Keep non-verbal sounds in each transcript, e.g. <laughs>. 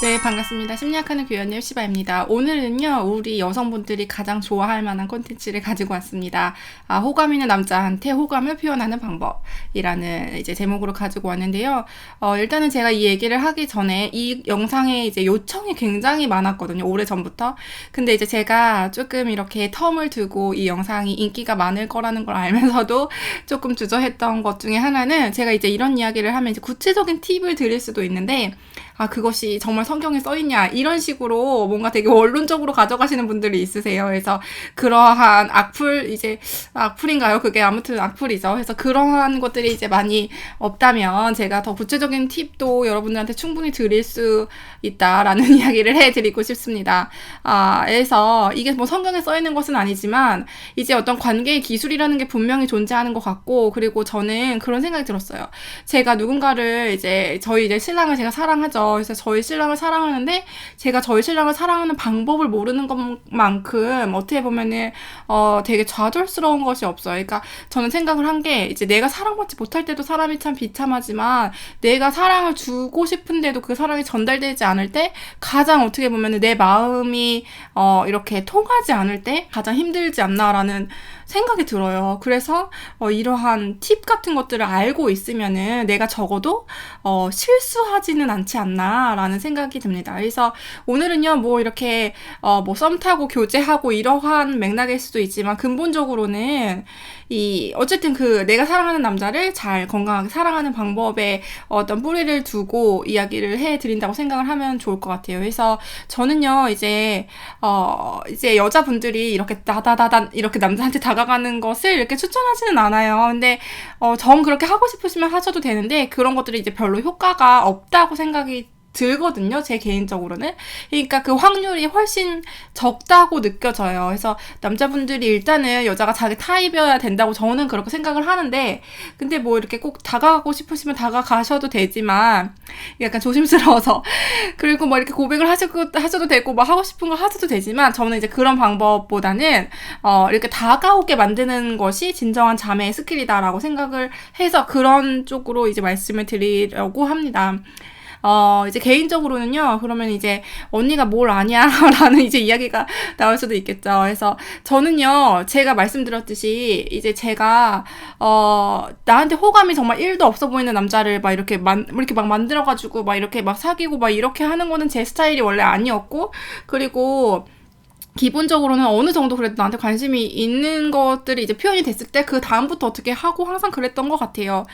네, 반갑습니다. 심리학하는 교연님 시바입니다. 오늘은요, 우리 여성분들이 가장 좋아할 만한 콘텐츠를 가지고 왔습니다. 아, 호감 있는 남자한테 호감을 표현하는 방법이라는 이제 제목으로 가지고 왔는데요. 어, 일단은 제가 이 얘기를 하기 전에 이 영상에 이제 요청이 굉장히 많았거든요. 오래 전부터. 근데 이제 제가 조금 이렇게 텀을 두고 이 영상이 인기가 많을 거라는 걸 알면서도 조금 주저했던 것 중에 하나는 제가 이제 이런 이야기를 하면 이제 구체적인 팁을 드릴 수도 있는데, 아, 그것이 정말 성경에 써 있냐 이런 식으로 뭔가 되게 원론적으로 가져가시는 분들이 있으세요. 그래서 그러한 악플 이제 악플인가요? 그게 아무튼 악플이죠. 그래서 그러한 것들이 이제 많이 없다면 제가 더 구체적인 팁도 여러분들한테 충분히 드릴 수 있다라는 <laughs> 이야기를 해드리고 싶습니다. 아, 그래서 이게 뭐 성경에 써 있는 것은 아니지만 이제 어떤 관계의 기술이라는 게 분명히 존재하는 것 같고 그리고 저는 그런 생각이 들었어요. 제가 누군가를 이제 저희 이제 신랑을 제가 사랑하죠. 그래서 저희 신랑을 사랑하는데 제가 저희 신랑을 사랑하는 방법을 모르는 것만큼 어떻게 보면은 어 되게 좌절스러운 것이 없어요. 그러니까 저는 생각을 한 게 이제 내가 사랑받지 못할 때도 사람이 참 비참하지만 내가 사랑을 주고 싶은데도 그 사랑이 전달되지 않을 때 가장 어떻게 보면은 내 마음이 어 이렇게 통하지 않을 때 가장 힘들지 않나라는 생각이 들어요. 그래서 어, 이러한 팁 같은 것들을 알고 있으면은 내가 적어도 어, 실수하지는 않지 않나라는 생각이 듭니다. 그래서 오늘은요, 뭐 이렇게 어, 뭐썸 타고 교제하고 이러한 맥락일 수도 있지만 근본적으로는 이 어쨌든 그 내가 사랑하는 남자를 잘 건강하게 사랑하는 방법에 어떤 뿌리를 두고 이야기를 해 드린다고 생각을 하면 좋을 것 같아요. 그래서 저는요 이제 어 이제 여자분들이 이렇게 다다다단 이렇게 남자한테 다가가는 것을 이렇게 추천하지는 않아요. 근데 어정 그렇게 하고 싶으시면 하셔도 되는데 그런 것들이 이제 별로 효과가 없다고 생각이 들거든요. 제 개인적으로는. 그러니까 그 확률이 훨씬 적다고 느껴져요. 그래서 남자분들이 일단은 여자가 자기 타입이어야 된다고 저는 그렇게 생각을 하는데 근데 뭐 이렇게 꼭 다가가고 싶으시면 다가가셔도 되지만 약간 조심스러워서 <laughs> 그리고 뭐 이렇게 고백을 하셔도, 하셔도 되고 뭐 하고 싶은 거 하셔도 되지만 저는 이제 그런 방법보다는 어 이렇게 다가오게 만드는 것이 진정한 자매의 스킬이다라고 생각을 해서 그런 쪽으로 이제 말씀을 드리려고 합니다. 어, 이제 개인적으로는요, 그러면 이제 언니가 뭘 아냐? <laughs> 라는 이제 이야기가 나올 수도 있겠죠. 그래서 저는요, 제가 말씀드렸듯이 이제 제가, 어, 나한테 호감이 정말 1도 없어 보이는 남자를 막 이렇게 만, 이렇게 막 만들어가지고 막 이렇게 막 사귀고 막 이렇게 하는 거는 제 스타일이 원래 아니었고, 그리고 기본적으로는 어느 정도 그래도 나한테 관심이 있는 것들이 이제 표현이 됐을 때 그 다음부터 어떻게 하고 항상 그랬던 것 같아요.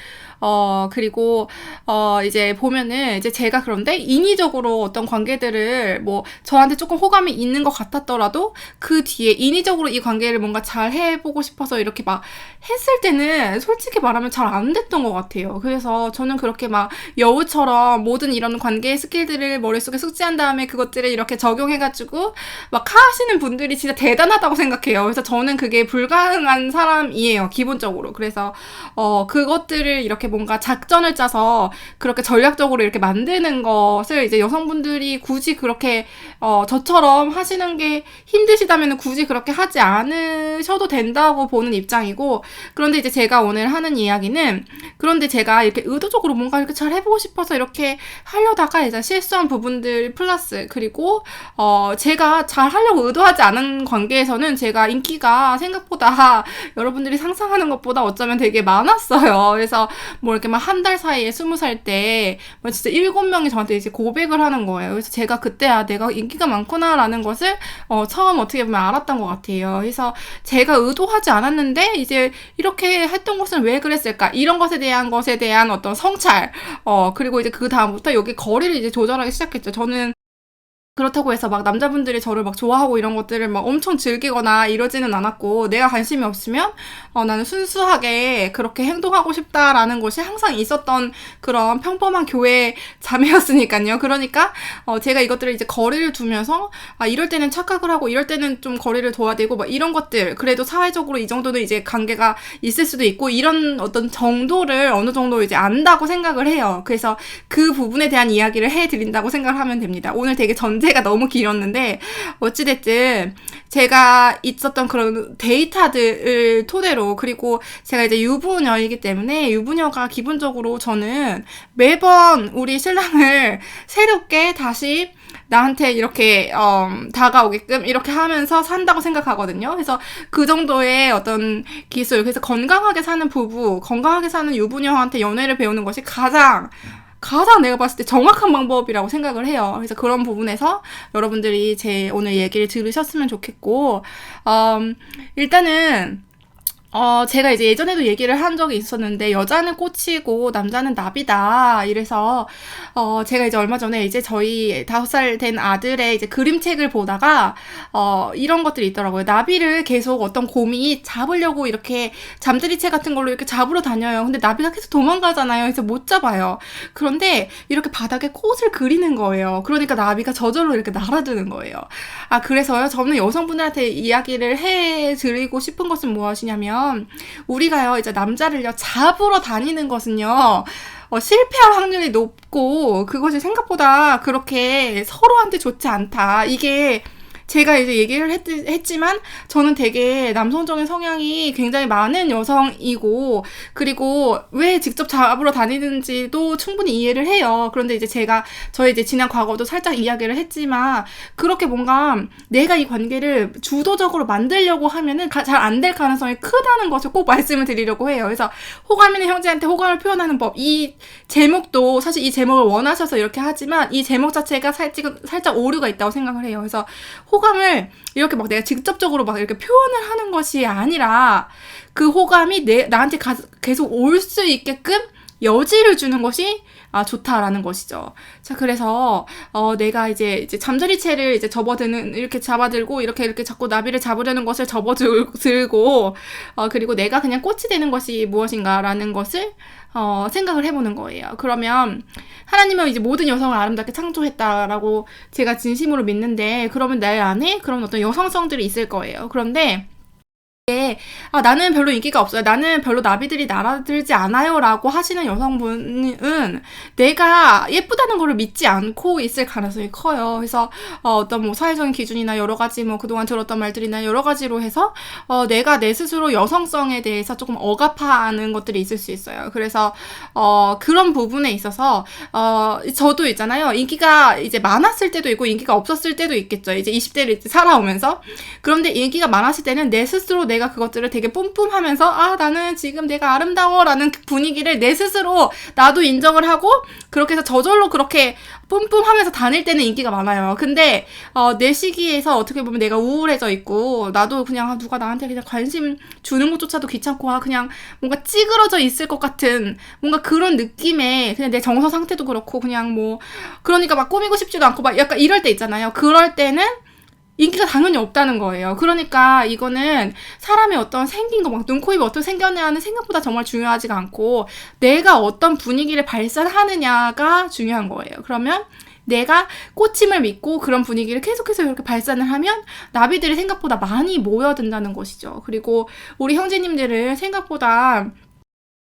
어, 그리고, 어, 이제 보면은, 이제 제가 그런데 인위적으로 어떤 관계들을 뭐, 저한테 조금 호감이 있는 것 같았더라도, 그 뒤에 인위적으로 이 관계를 뭔가 잘 해보고 싶어서 이렇게 막 했을 때는 솔직히 말하면 잘 안 됐던 것 같아요. 그래서 저는 그렇게 막 여우처럼 모든 이런 관계의 스킬들을 머릿속에 숙지한 다음에 그것들을 이렇게 적용해가지고 막 하시는 분들이 진짜 대단하다고 생각해요. 그래서 저는 그게 불가능한 사람이에요. 기본적으로. 그래서, 어, 그것들을 이렇게 뭔가 작전을 짜서 그렇게 전략적으로 이렇게 만드는 것을 이제 여성분들이 굳이 그렇게 어, 저처럼 하시는 게 힘드시다면 굳이 그렇게 하지 않으셔도 된다고 보는 입장이고 그런데 이제 제가 오늘 하는 이야기는 그런데 제가 이렇게 의도적으로 뭔가 이렇게 잘 해보고 싶어서 이렇게 하려다가 이제 실수한 부분들 플러스 그리고 어, 제가 잘 하려고 의도하지 않은 관계에서는 제가 인기가 생각보다 <laughs> 여러분들이 상상하는 것보다 어쩌면 되게 많았어요. 그래서 뭐 이렇게 막 한 달 사이에 스무 살 때 뭐 진짜 일곱 명이 저한테 이제 고백을 하는 거예요. 그래서 제가 그때 아 내가 인기가 많구나라는 것을 어 처음 어떻게 보면 알았던 것 같아요. 그래서 제가 의도하지 않았는데 이제 이렇게 했던 것은 왜 그랬을까 이런 것에 대한 것에 대한 어떤 성찰 어 그리고 이제 그 다음부터 여기 거리를 이제 조절하기 시작했죠. 저는 그렇다고 해서 막 남자분들이 저를 막 좋아하고 이런 것들을 막 엄청 즐기거나 이러지는 않았고 내가 관심이 없으면 어, 나는 순수하게 그렇게 행동하고 싶다라는 것이 항상 있었던 그런 평범한 교회 자매였으니까요. 그러니까 어, 제가 이것들을 이제 거리를 두면서 아 이럴 때는 착각을 하고 이럴 때는 좀 거리를 둬야 되고 막 이런 것들 그래도 사회적으로 이 정도는 이제 관계가 있을 수도 있고 이런 어떤 정도를 어느 정도 이제 안다고 생각을 해요. 그래서 그 부분에 대한 이야기를 해드린다고 생각을 하면 됩니다. 오늘 되게 전 문제가 너무 길었는데 어찌됐든 제가 있었던 그런 데이터들을 토대로 그리고 제가 이제 유부녀이기 때문에 유부녀가 기본적으로 저는 매번 우리 신랑을 새롭게 다시 나한테 이렇게 어, 다가오게끔 이렇게 하면서 산다고 생각하거든요. 그래서 그 정도의 어떤 기술, 그래서 건강하게 사는 부부, 건강하게 사는 유부녀한테 연애를 배우는 것이 가장 가장 내가 봤을 때 정확한 방법이라고 생각을 해요. 그래서 그런 부분에서 여러분들이 제 오늘 얘기를 들으셨으면 좋겠고, 음, 일단은 어, 제가 이제 예전에도 얘기를 한 적이 있었는데, 여자는 꽃이고, 남자는 나비다. 이래서, 어, 제가 이제 얼마 전에 이제 저희 다섯 살 된 아들의 이제 그림책을 보다가, 어, 이런 것들이 있더라고요. 나비를 계속 어떤 곰이 잡으려고 이렇게 잠들이채 같은 걸로 이렇게 잡으러 다녀요. 근데 나비가 계속 도망가잖아요. 그래서 못 잡아요. 그런데 이렇게 바닥에 꽃을 그리는 거예요. 그러니까 나비가 저절로 이렇게 날아드는 거예요. 아, 그래서요. 저는 여성분들한테 이야기를 해 드리고 싶은 것은 무엇이냐면, 우리가요, 이제 남자를요, 잡으러 다니는 것은요, 어, 실패할 확률이 높고, 그것이 생각보다 그렇게 서로한테 좋지 않다. 이게 제가 이제 얘기를 했, 했지만 저는 되게 남성적인 성향이 굉장히 많은 여성이고 그리고 왜 직접 잡으러 다니는지도 충분히 이해를 해요. 그런데 이제 제가 저의 이제 지난 과거도 살짝 이야기를 했지만 그렇게 뭔가 내가 이 관계를 주도적으로 만들려고 하면은 잘 안 될 가능성이 크다는 것을 꼭 말씀을 드리려고 해요. 그래서 호감 있는 형제한테 호감을 표현하는 법. 이 제목도 사실 이 제목을 원하셔서 이렇게 하지만 이 제목 자체가 살짝 살짝 오류가 있다고 생각을 해요. 그래서 호감을 이렇게 막 내가 직접적으로 막 이렇게 표현을 하는 것이 아니라 그 호감이 내, 나한테 가, 계속 올 수 있게끔 여지를 주는 것이 아, 좋다라는 것이죠. 자, 그래서, 어, 내가 이제, 이제 잠자리채를 이제 접어드는, 이렇게 잡아들고, 이렇게 이렇게 자꾸 나비를 잡으려는 것을 접어들고, 어, 그리고 내가 그냥 꽃이 되는 것이 무엇인가라는 것을, 어, 생각을 해보는 거예요. 그러면, 하나님은 이제 모든 여성을 아름답게 창조했다라고 제가 진심으로 믿는데, 그러면 내 안에 그런 어떤 여성성들이 있을 거예요. 그런데, 예, 아, 나는 별로 인기가 없어요. 나는 별로 나비들이 날아들지 않아요. 라고 하시는 여성분은 내가 예쁘다는 거를 믿지 않고 있을 가능성이 커요. 그래서 어, 떤뭐 사회적인 기준이나 여러 가지 뭐 그동안 들었던 말들이나 여러 가지로 해서 어, 내가 내 스스로 여성성에 대해서 조금 억압하는 것들이 있을 수 있어요. 그래서 어, 그런 부분에 있어서 어, 저도 있잖아요. 인기가 이제 많았을 때도 있고 인기가 없었을 때도 있겠죠. 이제 20대를 이제 살아오면서 그런데 인기가 많았을 때는 내 스스로 내 내가 그것들을 되게 뿜뿜하면서 아 나는 지금 내가 아름다워라는 그 분위기를 내 스스로 나도 인정을 하고 그렇게 해서 저절로 그렇게 뿜뿜하면서 다닐 때는 인기가 많아요. 근데 어, 내 시기에서 어떻게 보면 내가 우울해져 있고 나도 그냥 아, 누가 나한테 그냥 관심 주는 것조차도 귀찮고 아, 그냥 뭔가 찌그러져 있을 것 같은 뭔가 그런 느낌에 그냥 내 정서 상태도 그렇고 그냥 뭐 그러니까 막 꾸미고 싶지도 않고 막 약간 이럴 때 있잖아요. 그럴 때는 인기가 당연히 없다는 거예요. 그러니까 이거는 사람의 어떤 생긴 거, 막 눈, 코, 입이 어떻게 생겼냐는 생각보다 정말 중요하지가 않고 내가 어떤 분위기를 발산하느냐가 중요한 거예요. 그러면 내가 꽃임을 믿고 그런 분위기를 계속해서 이렇게 발산을 하면 나비들이 생각보다 많이 모여든다는 것이죠. 그리고 우리 형제님들은 생각보다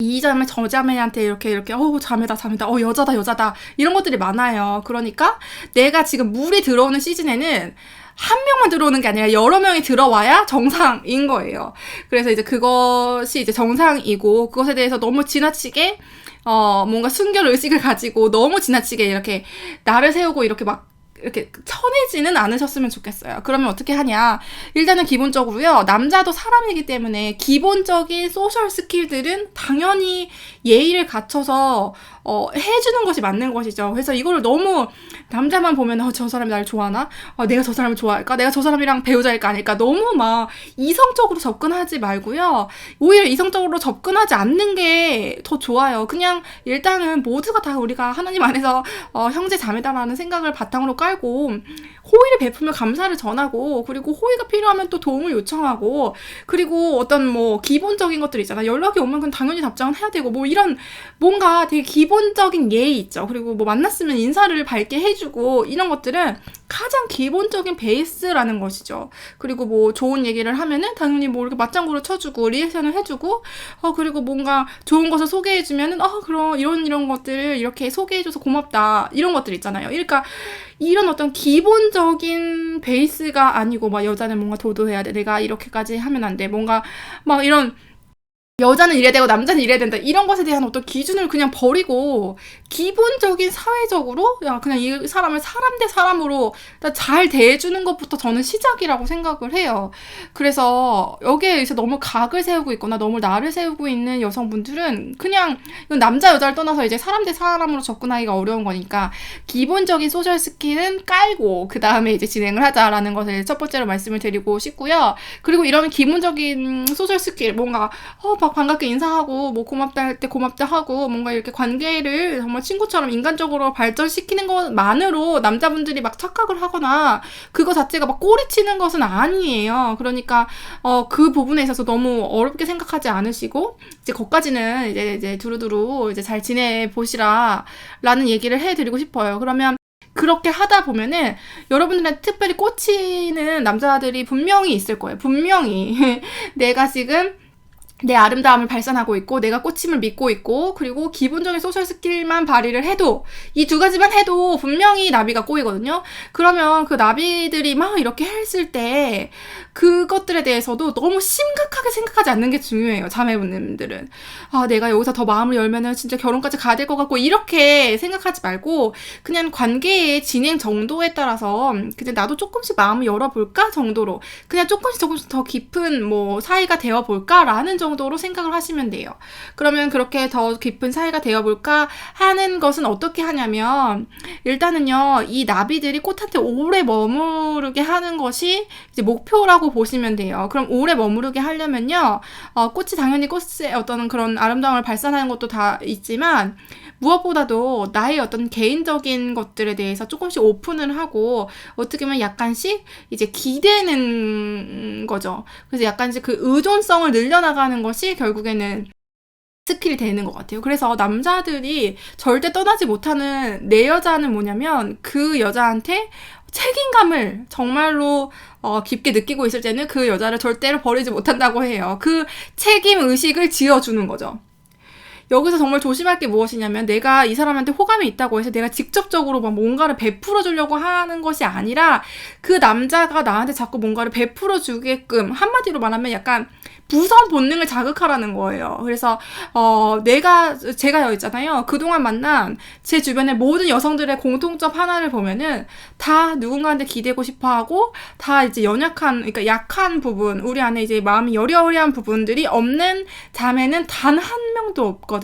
이 자매 저 자매한테 이렇게 이렇게 어 자매다 자매다 어 여자다 여자다 이런 것들이 많아요. 그러니까 내가 지금 물이 들어오는 시즌에는 한 명만 들어오는 게 아니라 여러 명이 들어와야 정상인 거예요. 그래서 이제 그것이 이제 정상이고 그것에 대해서 너무 지나치게 어 뭔가 순결 의식을 가지고 너무 지나치게 이렇게 나를 세우고 이렇게 막 이렇게 쳐내지는 않으셨으면 좋겠어요. 그러면 어떻게 하냐? 일단은 기본적으로요. 남자도 사람이기 때문에 기본적인 소셜 스킬들은 당연히 예의를 갖춰서 어, 해주는 것이 맞는 것이죠. 그래서 이거를 너무 남자만 보면 어, 저 사람이 나를 좋아하나? 어, 내가 저 사람을 좋아할까? 내가 저 사람이랑 배우자일까 아닐까? 너무 막 이성적으로 접근하지 말고요. 오히려 이성적으로 접근하지 않는 게 더 좋아요. 그냥 일단은 모두가 다 우리가 하나님 안에서 어, 형제 자매다라는 생각을 바탕으로 깔고 호의를 베풀며 감사를 전하고 그리고 호의가 필요하면 또 도움을 요청하고 그리고 어떤 뭐 기본적인 것들 있잖아. 연락이 오면 그건 당연히 답장은 해야 되고 뭐 이런 뭔가 되게 기 본적인 예의 있죠. 그리고 뭐 만났으면 인사를 밝게 해주고 이런 것들은 가장 기본적인 베이스라는 것이죠. 그리고 뭐 좋은 얘기를 하면은 당연히 뭐 이렇게 맞장구를 쳐주고 리액션을 해주고 어 그리고 뭔가 좋은 것을 소개해주면은 어 그럼 이런 이런 것들을 이렇게 소개해줘서 고맙다 이런 것들 있잖아요. 그러니까 이런 어떤 기본적인 베이스가 아니고 막 여자는 뭔가 도도해야 돼. 내가 이렇게까지 하면 안 돼. 뭔가 막 이런 여자는 이래야 되고 남자는 이래야 된다 이런 것에 대한 어떤 기준을 그냥 버리고 기본적인 사회적으로 야 그냥 이 사람을 사람 대 사람으로 잘 대해주는 것부터 저는 시작이라고 생각을 해요. 그래서 여기에 서 너무 각을 세우고 있거나 너무 나를 세우고 있는 여성분들은 그냥 남자 여자를 떠나서 이제 사람 대 사람으로 접근하기가 어려운 거니까 기본적인 소셜 스킬은 깔고 그 다음에 이제 진행을 하자라는 것을 첫 번째로 말씀을 드리고 싶고요. 그리고 이런 기본적인 소셜 스킬 뭔가 어 반갑게 인사하고 뭐 고맙다 할 때 고맙다 하고 뭔가 이렇게 관계를 정말 친구처럼 인간적으로 발전시키는 것만으로 남자분들이 막 착각을 하거나 그거 자체가 막 꼬리치는 것은 아니에요. 그러니까 어 그 부분에 있어서 너무 어렵게 생각하지 않으시고 이제 거까지는 이제 이제 두루두루 이제 잘 지내 보시라라는 얘기를 해드리고 싶어요. 그러면 그렇게 하다 보면은 여러분들한테 특별히 꽂히는 남자들이 분명히 있을 거예요. 분명히 <laughs> 내가 지금 내 아름다움을 발산하고 있고 내가 꽃임을 믿고 있고 그리고 기본적인 소셜 스킬만 발휘를 해도 이 두 가지만 해도 분명히 나비가 꼬이거든요. 그러면 그 나비들이 막 이렇게 했을 때 그것들에 대해서도 너무 심각하게 생각하지 않는 게 중요해요. 자매분들은 아 내가 여기서 더 마음을 열면은 진짜 결혼까지 가야 될 것 같고 이렇게 생각하지 말고 그냥 관계의 진행 정도에 따라서 그냥 나도 조금씩 마음을 열어볼까 정도로 그냥 조금씩 조금씩 더 깊은 뭐 사이가 되어볼까라는 정도 정도로 생각을 하시면 돼요. 그러면 그렇게 더 깊은 사이가 되어볼까 하는 것은 어떻게 하냐면 일단은요 이 나비들이 꽃한테 오래 머무르게 하는 것이 이제 목표라고 보시면 돼요. 그럼 오래 머무르게 하려면요 어, 꽃이 당연히 꽃의 어떤 그런 아름다움을 발산하는 것도 다 있지만 무엇보다도 나의 어떤 개인적인 것들에 대해서 조금씩 오픈을 하고 어떻게 보면 약간씩 이제 기대는 거죠. 그래서 약간 이제 그 의존성을 늘려나가는 것이 결국에는 스킬이 되는 것 같아요. 그래서 남자들이 절대 떠나지 못하는 내 여자는 뭐냐면 그 여자한테 책임감을 정말로 어, 깊게 느끼고 있을 때는 그 여자를 절대로 버리지 못한다고 해요. 그 책임 의식을 지어주는 거죠. 여기서 정말 조심할 게 무엇이냐면 내가 이 사람한테 호감이 있다고 해서 내가 직접적으로 막 뭔가를 베풀어 주려고 하는 것이 아니라 그 남자가 나한테 자꾸 뭔가를 베풀어 주게끔 한마디로 말하면 약간 부선 본능을 자극하라는 거예요. 그래서 어 내가 제가 여 있잖아요. 그동안 만난 제 주변의 모든 여성들의 공통점 하나를 보면은 다 누군가한테 기대고 싶어 하고 다 이제 연약한 그러니까 약한 부분, 우리 안에 이제 마음이 여리여리한 부분들이 없는 자매는 단 한 명도 없거든요.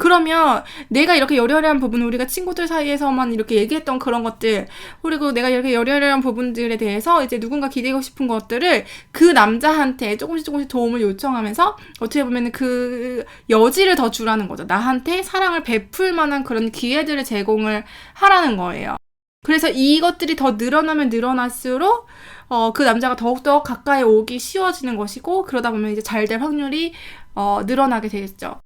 그러면 내가 이렇게 여려한 부분 우리가 친구들 사이에서만 이렇게 얘기했던 그런 것들 그리고 내가 이렇게 여려한 부분들에 대해서 이제 누군가 기대고 싶은 것들을 그 남자한테 조금씩 조금씩 도움을 요청하면서 어떻게 보면 그 여지를 더 주라는 거죠. 나한테 사랑을 베풀 만한 그런 기회들을 제공을 하라는 거예요. 그래서 이것들이 더 늘어나면 늘어날수록 어, 그 남자가 더욱더 가까이 오기 쉬워지는 것이고 그러다 보면 이제 잘 될 확률이 어, 늘어나게 되겠죠.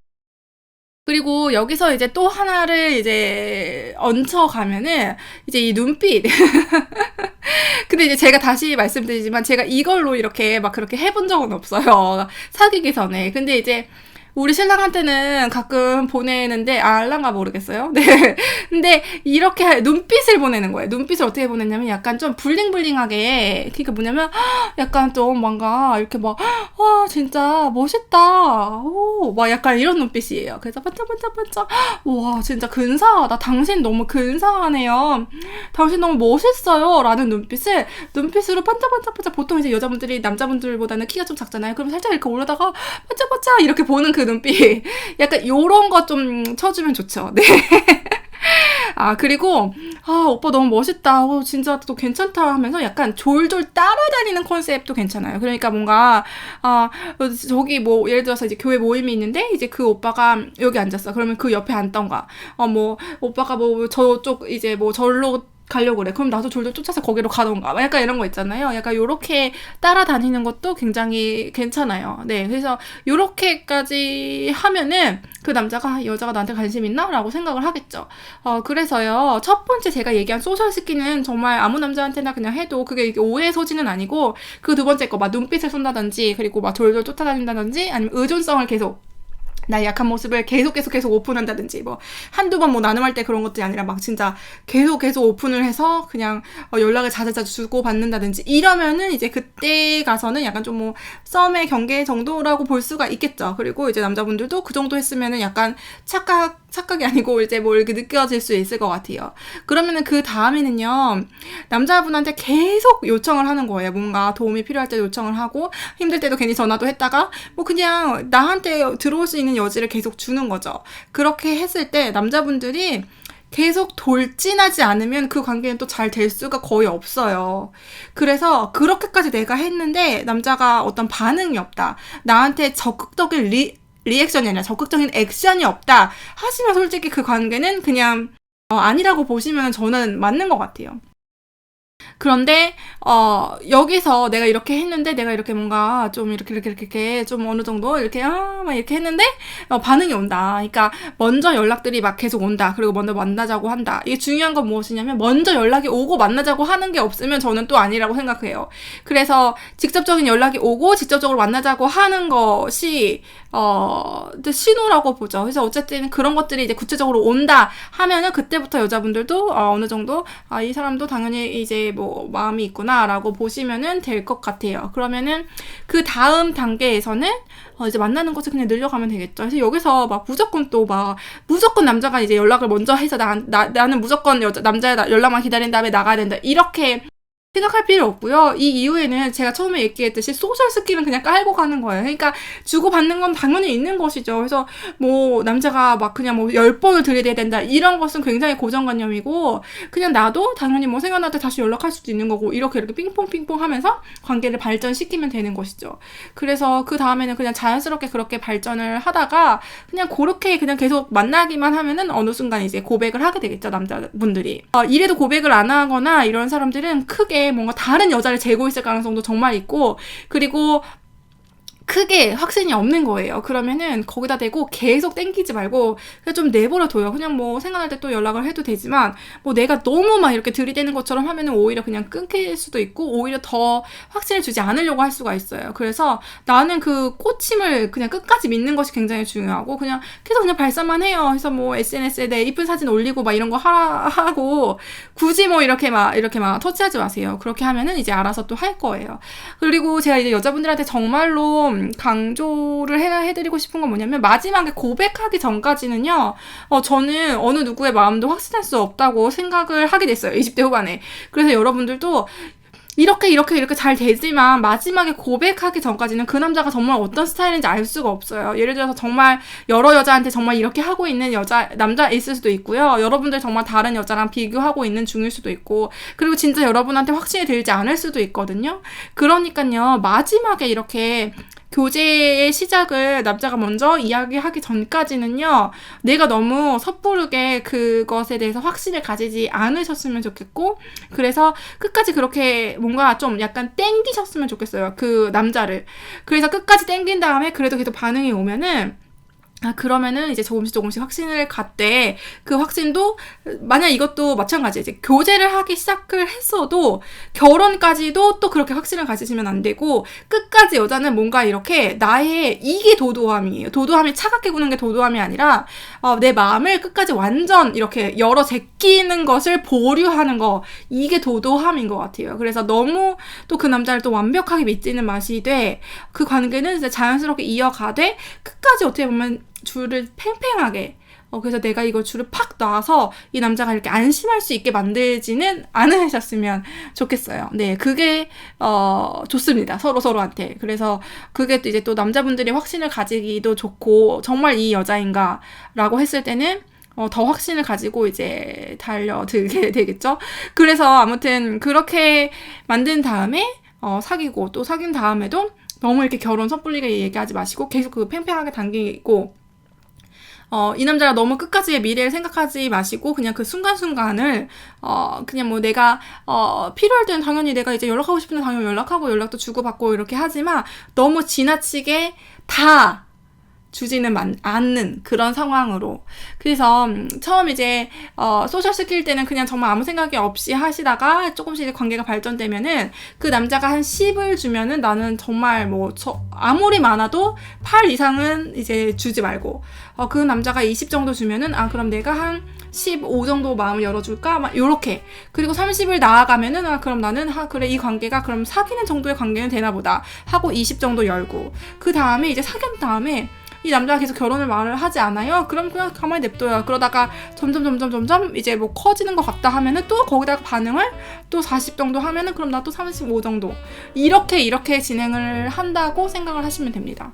그리고 여기서 이제 또 하나를 이제 얹혀가면은 이제 이 눈빛. <laughs> 근데 이제 제가 다시 말씀드리지만 제가 이걸로 이렇게 막 그렇게 해본 적은 없어요. 사귀기 전에. 근데 이제 우리 신랑한테는 가끔 보내는데 아, 알란가 모르겠어요. <laughs> 네. 근데 이렇게 눈빛을 보내는 거예요. 눈빛을 어떻게 보냈냐면 약간 좀 블링블링하게 그러니까 뭐냐면 <gasps> 약간 좀 뭔가 이렇게 막 <gasps> 와 진짜 멋있다. 오, 막 약간 이런 눈빛이에요. 그래서 반짝반짝반짝 <gasps> 와 진짜 근사하다. 당신 너무 근사하네요. <sniffs> 당신 너무 멋있어요. 라는 눈빛을 눈빛으로 반짝반짝반짝 보통 이제 여자분들이 남자분들보다는 키가 좀 작잖아요. 그럼 살짝 이렇게 올라다가 반짝반짝 이렇게 보는 그 눈빛. <laughs> 약간 요런 거 좀 쳐주면 좋죠. 네. <laughs> 아, 그리고, 아, 오빠 너무 멋있다. 어, 진짜 또 괜찮다 하면서 약간 졸졸 따라다니는 컨셉도 괜찮아요. 그러니까 뭔가, 아, 저기 뭐, 예를 들어서 이제 교회 모임이 있는데, 이제 그 오빠가 여기 앉았어. 그러면 그 옆에 앉던가. 어, 뭐, 오빠가 뭐, 저쪽 이제 뭐, 절로 가려고 그래. 그럼 나도 졸졸 쫓아서 거기로 가던가. 약간 이런 거 있잖아요. 약간 요렇게 따라다니는 것도 굉장히 괜찮아요. 네. 그래서 요렇게까지 하면은 그 남자가 아, 여자가 나한테 관심 있나? 라고 생각을 하겠죠. 어, 그래서요. 첫 번째 제가 얘기한 소셜 스키는 정말 아무 남자한테나 그냥 해도 그게 오해의 소지는 아니고 그 두 번째 거 막 눈빛을 쏜다든지 그리고 막 졸졸 쫓아다닌다든지 아니면 의존성을 계속 나의 약한 모습을 계속 계속 계속 오픈한다든지 뭐 한두 번 뭐 나눔할 때 그런 것들이 아니라 막 진짜 계속 계속 오픈을 해서 그냥 어 연락을 자주자주 주고 받는다든지 이러면은 이제 그때 가서는 약간 좀 뭐 썸의 경계 정도라고 볼 수가 있겠죠. 그리고 이제 남자분들도 그 정도 했으면은 약간 착각 착각이 아니고 이제 뭐 이렇게 느껴질 수 있을 것 같아요. 그러면은 그 다음에는요 남자분한테 계속 요청을 하는 거예요. 뭔가 도움이 필요할 때 요청을 하고 힘들 때도 괜히 전화도 했다가 뭐 그냥 나한테 들어올 수 있는 여지를 계속 주는 거죠. 그렇게 했을 때 남자분들이 계속 돌진하지 않으면 그 관계는 또 잘 될 수가 거의 없어요. 그래서 그렇게까지 내가 했는데 남자가 어떤 반응이 없다. 나한테 적극적인 리, 리액션이 아니라 적극적인 액션이 없다. 하시면 솔직히 그 관계는 그냥 어, 아니라고 보시면 저는 맞는 것 같아요. 그런데 어 여기서 내가 이렇게 했는데 내가 이렇게 뭔가 좀 이렇게 이렇게 이렇게, 이렇게 좀 어느 정도 이렇게 아막 이렇게 했는데 어, 반응이 온다. 그러니까 먼저 연락들이 막 계속 온다. 그리고 먼저 만나자고 한다. 이게 중요한 건 무엇이냐면 먼저 연락이 오고 만나자고 하는 게 없으면 저는 또 아니라고 생각해요. 그래서 직접적인 연락이 오고 직접적으로 만나자고 하는 것이 어 신호라고 보죠. 그래서 어쨌든 그런 것들이 이제 구체적으로 온다 하면은 그때부터 여자분들도 어, 어느 정도 아 이 사람도 당연히 이제 뭐 마음이 있구나라고 보시면은 될 것 같아요. 그러면은 그 다음 단계에서는 어, 이제 만나는 것을 그냥 늘려가면 되겠죠. 그래서 여기서 막 무조건 또 막 무조건 남자가 이제 연락을 먼저 해서 나, 나 나는 무조건 여자 남자의 연락만 기다린 다음에 나가야 된다 이렇게 생각할 필요 없고요. 이 이후에는 제가 처음에 얘기했듯이 소셜 스킬은 그냥 깔고 가는 거예요. 그러니까 주고받는 건 당연히 있는 것이죠. 그래서 뭐 남자가 막 그냥 뭐 열 번을 들이대야 된다 이런 것은 굉장히 고정관념이고 그냥 나도 당연히 뭐 생각날 때 다시 연락할 수도 있는 거고 이렇게 이렇게 핑퐁 핑퐁 하면서 관계를 발전시키면 되는 것이죠. 그래서 그 다음에는 그냥 자연스럽게 그렇게 발전을 하다가 그냥 그렇게 그냥 계속 만나기만 하면은 어느 순간 이제 고백을 하게 되겠죠 남자분들이. 어, 이래도 고백을 안 하거나 이런 사람들은 크게 뭔가 다른 여자를 재고 있을 가능성도 정말 있고 그리고 크게 확신이 없는 거예요. 그러면은 거기다 대고 계속 땡기지 말고 그냥 좀 내버려 둬요. 그냥 뭐 생각날 때 또 연락을 해도 되지만 뭐 내가 너무 막 이렇게 들이대는 것처럼 하면은 오히려 그냥 끊길 수도 있고 오히려 더 확신을 주지 않으려고 할 수가 있어요. 그래서 나는 그 꽂힘을 그냥 끝까지 믿는 것이 굉장히 중요하고 그냥 계속 그냥 발산만 해요. 그래서 뭐 SNS에 내 이쁜 사진 올리고 막 이런 거 하라 하고 굳이 뭐 이렇게 막 이렇게 막 터치하지 마세요. 그렇게 하면은 이제 알아서 또 할 거예요. 그리고 제가 이제 여자분들한테 정말로 강조를 해, 해드리고 싶은 건 뭐냐면 마지막에 고백하기 전까지는요, 어, 저는 어느 누구의 마음도 확신할 수 없다고 생각을 하게 됐어요. 20대 후반에. 그래서 여러분들도 이렇게 이렇게 이렇게 잘 되지만 마지막에 고백하기 전까지는 그 남자가 정말 어떤 스타일인지 알 수가 없어요. 예를 들어서 정말 여러 여자한테 정말 이렇게 하고 있는 여자 남자 있을 수도 있고요. 여러분들 정말 다른 여자랑 비교하고 있는 중일 수도 있고 그리고 진짜 여러분한테 확신이 들지 않을 수도 있거든요. 그러니까요 마지막에 이렇게 교제의 시작을 남자가 먼저 이야기하기 전까지는요, 내가 너무 섣부르게 그것에 대해서 확신을 가지지 않으셨으면 좋겠고, 그래서 끝까지 그렇게 뭔가 좀 약간 땡기셨으면 좋겠어요. 그 남자를. 그래서 끝까지 땡긴 다음에 그래도 계속 반응이 오면은, 아, 그러면은 이제 조금씩 조금씩 확신을 갖되 그 확신도 만약 이것도 마찬가지 이제 교제를 하기 시작을 했어도 결혼까지도 또 그렇게 확신을 가지시면 안 되고 끝까지 여자는 뭔가 이렇게 나의 이게 도도함이에요. 도도함이 차갑게 구는 게 도도함이 아니라 어, 내 마음을 끝까지 완전 이렇게 열어 제끼는 것을 보류하는 거 이게 도도함인 것 같아요. 그래서 너무 또 그 남자를 또 완벽하게 믿지는 마시되 그 관계는 이제 자연스럽게 이어가되 끝까지 어떻게 보면 줄을 팽팽하게 어, 그래서 내가 이걸 줄을 팍 놔서 이 남자가 이렇게 안심할 수 있게 만들지는 않으셨으면 좋겠어요. 네, 그게, 어, 좋습니다. 서로 서로한테. 그래서 그게 또 이제 또 남자분들이 확신을 가지기도 좋고, 정말 이 여자인가? 라고 했을 때는 어, 더 확신을 가지고 이제 달려들게 <laughs> 되겠죠. 그래서 아무튼 그렇게 만든 다음에 어, 사귀고 또 사귄 다음에도 너무 이렇게 결혼 섣불리게 얘기하지 마시고 계속 그 팽팽하게 당기고 어, 이 남자가 너무 끝까지의 미래를 생각하지 마시고 그냥 그 순간순간을 어, 그냥 뭐 내가 어, 필요할 때는 당연히 내가 이제 연락하고 싶은 데 당연히 연락하고 연락도 주고받고 이렇게 하지만 너무 지나치게 다 주지는 만- 않는 그런 상황으로. 그래서 음, 처음 이제 어, 소셜 스킬 때는 그냥 정말 아무 생각이 없이 하시다가 조금씩 관계가 발전되면은 그 남자가 한 10을 주면은 나는 정말 뭐 저, 아무리 많아도 8 이상은 이제 주지 말고 어, 그 남자가 20 정도 주면은 아 그럼 내가 한 15 정도 마음을 열어줄까? 막 요렇게 그리고 30을 나아가면은 아 그럼 나는 아 그래 이 관계가 그럼 사귀는 정도의 관계는 되나 보다 하고 20 정도 열고 그 다음에 이제 사귄 다음에 이 남자가 계속 결혼을 말을 하지 않아요? 그럼 그냥 가만히 냅둬요. 그러다가 점점 점점 점점 이제 뭐 커지는 것 같다 하면은 또 거기다가 반응을 또 40 정도 하면은 그럼 나 또 35 정도 이렇게 이렇게 진행을 한다고 생각을 하시면 됩니다.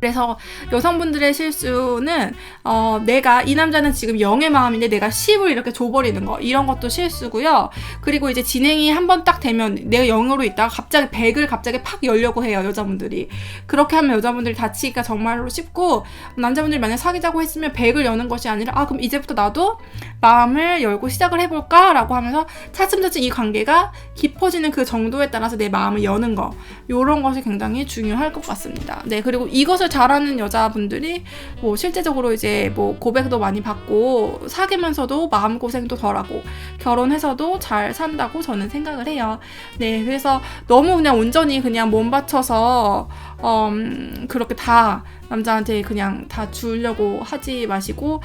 그래서 여성분들의 실수는 어, 내가 이 남자는 지금 0의 마음인데 내가 10을 이렇게 줘버리는 거 이런 것도 실수고요. 그리고 이제 진행이 한 번 딱 되면 내가 0으로 있다가 갑자기 100을 갑자기 팍 열려고 해요 여자분들이. 그렇게 하면 여자분들이 다치기가 정말로 쉽고 남자분들이 만약 사귀자고 했으면 100을 여는 것이 아니라 아 그럼 이제부터 나도 마음을 열고 시작을 해볼까라고 하면서 차츰차츰 이 관계가 깊어지는 그 정도에 따라서 내 마음을 여는 거 이런 것이 굉장히 중요할 것 같습니다. 네 그리고 이것을 잘하는 여자분들이 뭐 실제적으로 이제 뭐 고백도 많이 받고 사귀면서도 마음 고생도 덜하고 결혼해서도 잘 산다고 저는 생각을 해요. 네 그래서 너무 그냥 온전히 그냥 몸 바쳐서 어, 음, 그렇게 다 남자한테 그냥 다 주려고 하지 마시고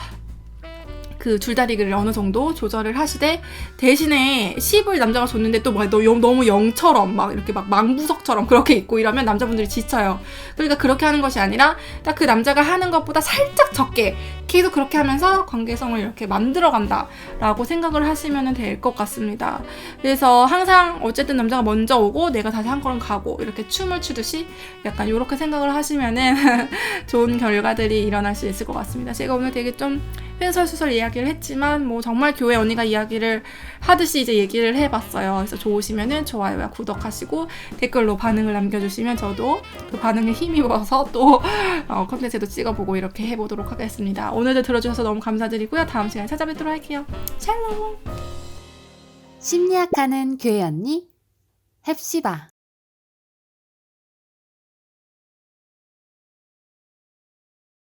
그 줄다리기를 어느 정도 조절을 하시되 대신에 10을 남자가 줬는데 또막 너무 영처럼 막 이렇게 막 망부석처럼 그렇게 있고 이러면 남자분들이 지쳐요. 그러니까 그렇게 하는 것이 아니라 딱 그 남자가 하는 것보다 살짝 적게 계속 그렇게 하면서 관계성을 이렇게 만들어 간다라고 생각을 하시면 될 것 같습니다. 그래서 항상 어쨌든 남자가 먼저 오고 내가 다시 한 걸음 가고 이렇게 춤을 추듯이 약간 이렇게 생각을 하시면은 <laughs> 좋은 결과들이 일어날 수 있을 것 같습니다. 제가 오늘 되게 좀 횡설수설 이야기를 했지만 뭐 정말 교회 언니가 이야기를 하듯이 이제 얘기를 해봤어요. 그래서 좋으시면은 좋아요와 구독하시고 댓글로 반응을 남겨주시면 저도 그 반응에 힘입어서 또 <laughs> 어, 컨텐츠도 찍어보고 이렇게 해보도록 하겠습니다. 오늘도 들어주셔서 너무 감사드리고요. 다음 시간에 찾아뵙도록 할게요. 샬롬! 심리학하는 교회 언니 헵시바